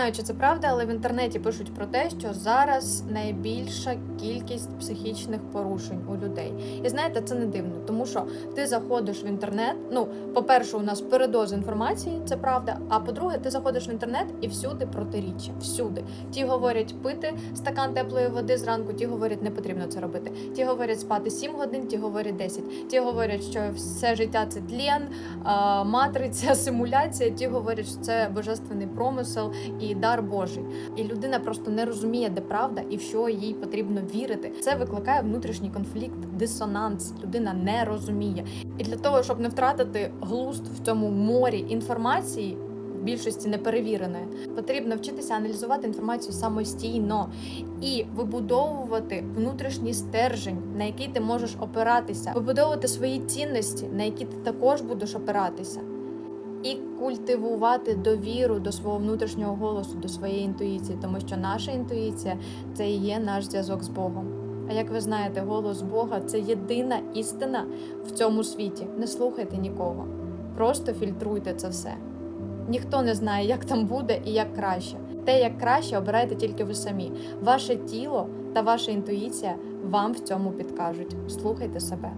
знаю, чи це правда, але в інтернеті пишуть про те, що зараз найбільша кількість психічних порушень у людей. І знаєте, це не дивно, тому що ти заходиш в інтернет. Ну, по-перше, у нас передоз інформації, це правда. А по-друге, ти заходиш в інтернет і всюди протиріччя. Всюди. Ті говорять пити стакан теплої води зранку, ті говорять, не потрібно це робити. Ті говорять спати 7 годин, ті говорять 10. Ті говорять, що все життя це тлен, матриця, симуляція. Ті говорять, що це божественний промисел і дар Божий. І людина просто не розуміє, де правда і в що їй потрібно вірити. Це викликає внутрішній конфлікт, дисонанс. Людина не розуміє. І для того, щоб не втратити глузд в цьому морі інформації. Більшості неперевіреної, потрібно вчитися аналізувати інформацію самостійно і вибудовувати внутрішній стержень, на який ти можеш опиратися, вибудовувати свої цінності, на які ти також будеш опиратися, і культивувати довіру до свого внутрішнього голосу, до своєї інтуїції, тому що наша інтуїція це і є наш зв'язок з Богом. А як ви знаєте, голос Бога це єдина істина в цьому світі. Не слухайте нікого, просто фільтруйте це все. Ніхто не знає, як там буде і як краще. Те, як краще, обирайте тільки ви самі. Ваше тіло та ваша інтуїція вам в цьому підкажуть. Слухайте себе.